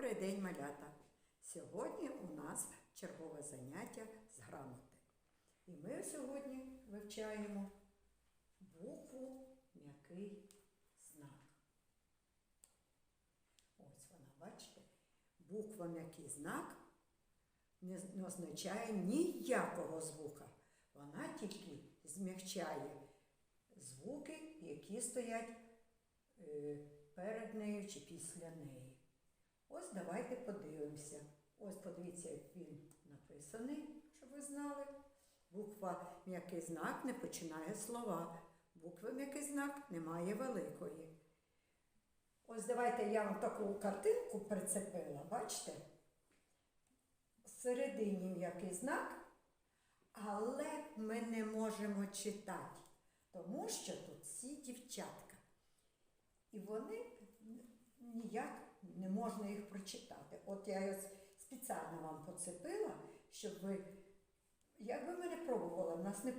Добрий день, малята! Сьогодні у нас чергове заняття з грамоти. І ми сьогодні вивчаємо букву м'який знак. Ось вона, бачите? Буква м'який знак не, означає ніякого звука. Вона тільки змягчає звуки, які стоять е, перед нею чи після неї. Ось давайте подивимося. Ось подивіться, як він написаний, щоб ви знали. Буква м'який знак не починає слова. Буква м'який знак немає великої. Ось давайте я вам таку картинку прицепила, бачите? Всередині м'який знак, але ми не можемо читати, тому що тут всі дівчатка. І вони ніяк не можна їх прочитати. От я спеціально вам поцепила, щоб ви, як би ми не пробували, нас не,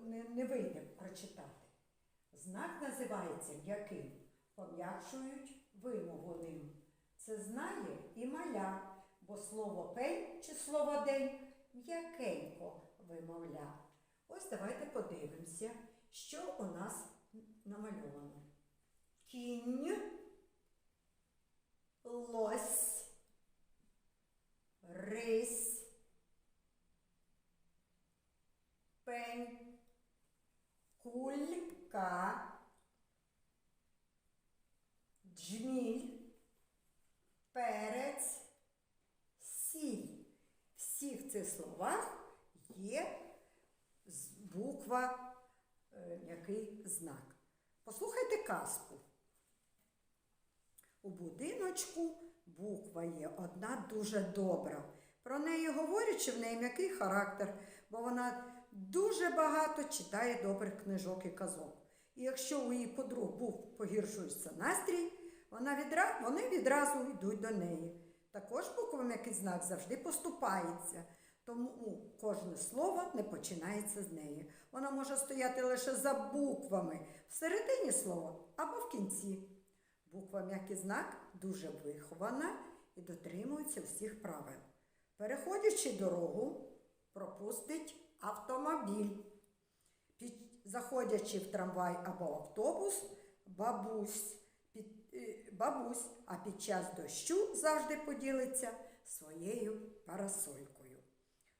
не, не вийде прочитати. Знак називається м'яким. Пом'якшують вимову ним. Це знає і маля, бо слово пень чи слово день м'якенько вимовля. Ось давайте подивимося, що у нас намальовано. Кінь, лось, рись, пень, кулька, джміль, перець, сіль. Всіх цих словах є буква, е, м'який знак. Послухайте казку. У будиночку буква є одна дуже добра. Про неї говорять, що в неї м'який характер, бо вона дуже багато читає добрих книжок і казок. І якщо у її подруг був погіршується настрій, вона відра... вони відразу йдуть до неї. Також буква м'який знак завжди поступається, тому кожне слово не починається з неї. Вона може стояти лише за буквами всередині слова або в кінці. Буква м'який знак дуже вихована і дотримується всіх правил. Переходячи дорогу, пропустить автомобіль. Заходячи в трамвай або автобус, бабусь, під, е, бабусь, а під час дощу завжди поділиться своєю парасолькою.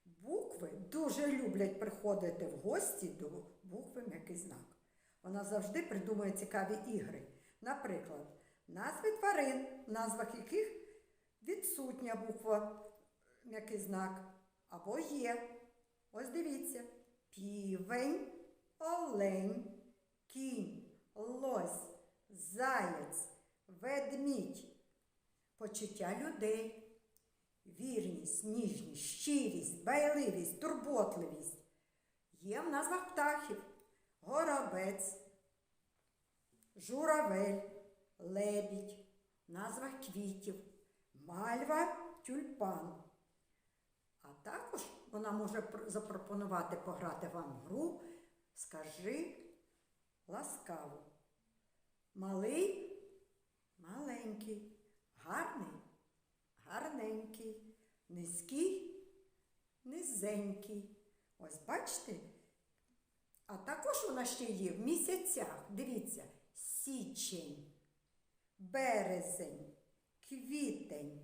Букви дуже люблять приходити в гості до букви м'який знак. Вона завжди придумує цікаві ігри. Наприклад, назви тварин, в назвах яких відсутня буква м'який знак. Або є. Ось дивіться: півень, олень, кінь, лось, заєць, ведмідь, почуття людей, вірність, ніжність, щирість, байливість, турботливість. Є в назвах птахів. Горобець, журавель, лебідь, в назвах квітів, мальва, тюльпан. А також вона може запропонувати пограти вам гру Скажи ласкаво. Малий маленький, гарний гарненький, низький низенький. Ось бачите? А також вона ще є в місяцях. Дивіться, січень, березень, квітень,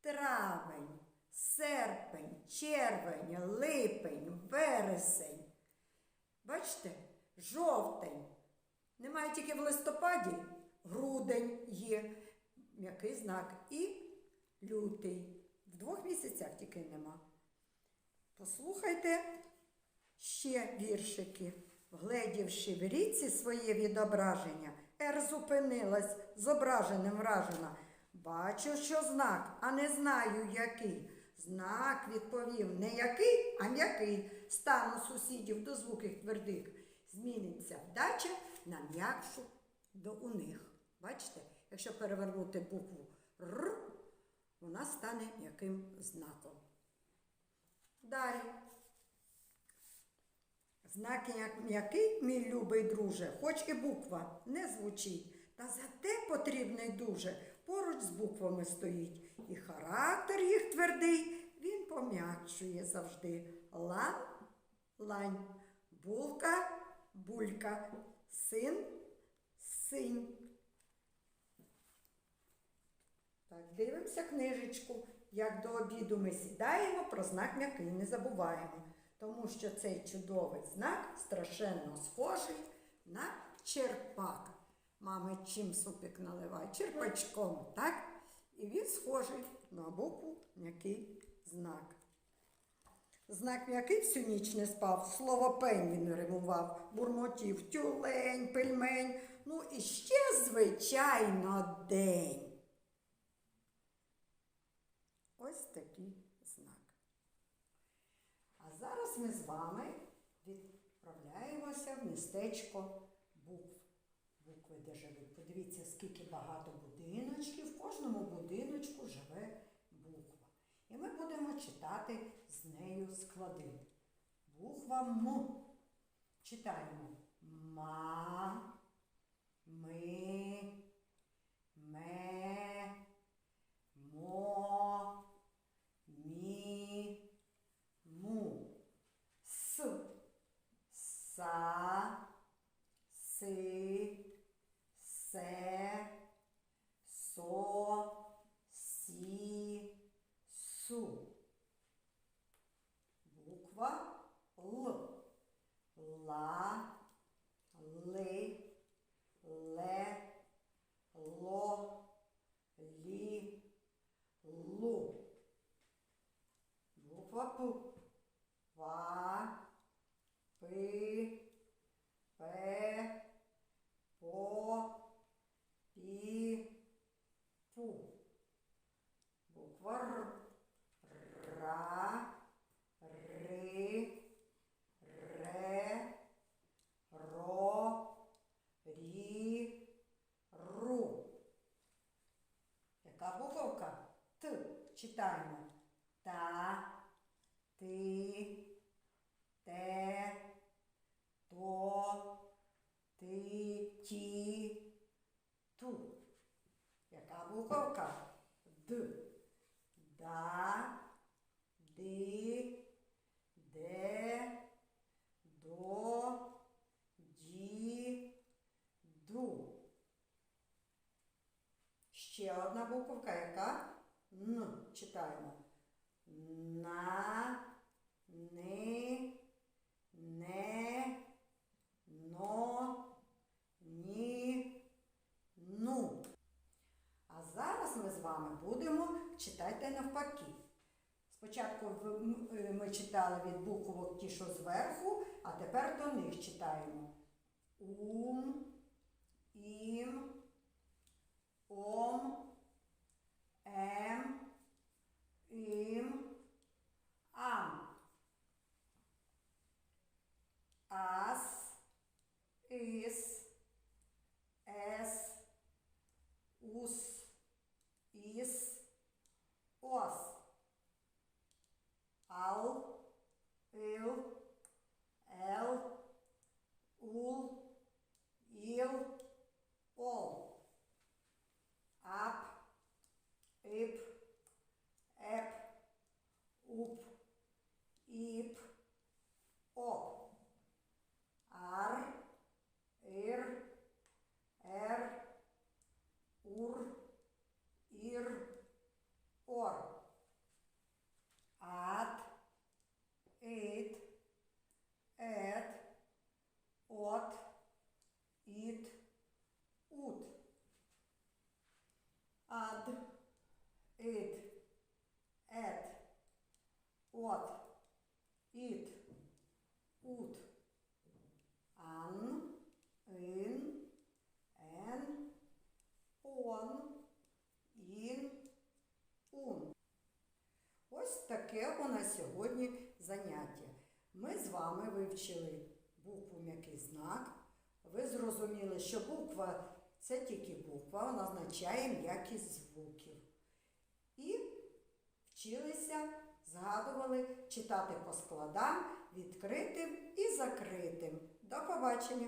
травень, серпень, червень, липень, вересень. Бачите, жовтень. Немає тільки в листопаді, грудень є, м'який знак, і лютий. В двох місяцях тільки нема. Послухайте ще віршики. Вгледівши в ріці своє відображення, Ер зупинилась зображеним вражена. Бачу, що знак, а не знаю який. Знак відповів не який, а м'який. Стану сусідів до звуків твердих. Зміниться вдача на м'якшу до у них. Бачите, якщо перевернути букву Р, вона стане м'яким знаком. Далі. Знак м'який, мій любий друже, хоч і буква не звучить, та зате потрібний дуже. поруч з буквами стоїть. І характер їх твердий, він пом'якшує завжди. Лан, лань, булка, булька, син, синь. Так, дивимося книжечку. Як до обіду ми сідаємо, про знак м'який не забуваємо, тому що цей чудовий знак страшенно схожий на черпак. Мами чим супик наливає? Черпачком, так? І він схожий на букву м'який знак. Знак м'який всю ніч не спав, слово пень він римував, бурмотів, тюлень, пельмень, ну і ще, звичайно, день. Ось такий зараз ми з вами відправляємося в містечко букв. Букви, де живуть. Подивіться, скільки багато будиночків. В кожному будиночку живе буква. І ми будемо читати з нею склади. Буква М. Читаємо. Ма, ми, wapu wa pi pe буковка? Д. Да, ди, де, до, ді, ду. Ще одна буковка, яка? Н. Читаємо. На, ни, не, но, ні, ну. Зараз ми з вами будемо читати навпаки. Спочатку е, ми читали від буквок ті, що зверху, а тепер до них читаємо. Ум, ім, ом, ем, ім, ам. Ас, іс, от, ит, ут. Ан, ин, ен, он, ін, ун. Ось таке у нас сьогодні заняття. Ми з вами вивчили букву м'який знак. Ви зрозуміли, що буква це тільки буква, вона означає м'якість звуків. І вчилися, згадували читати по складам відкритим і закритим. До побачення!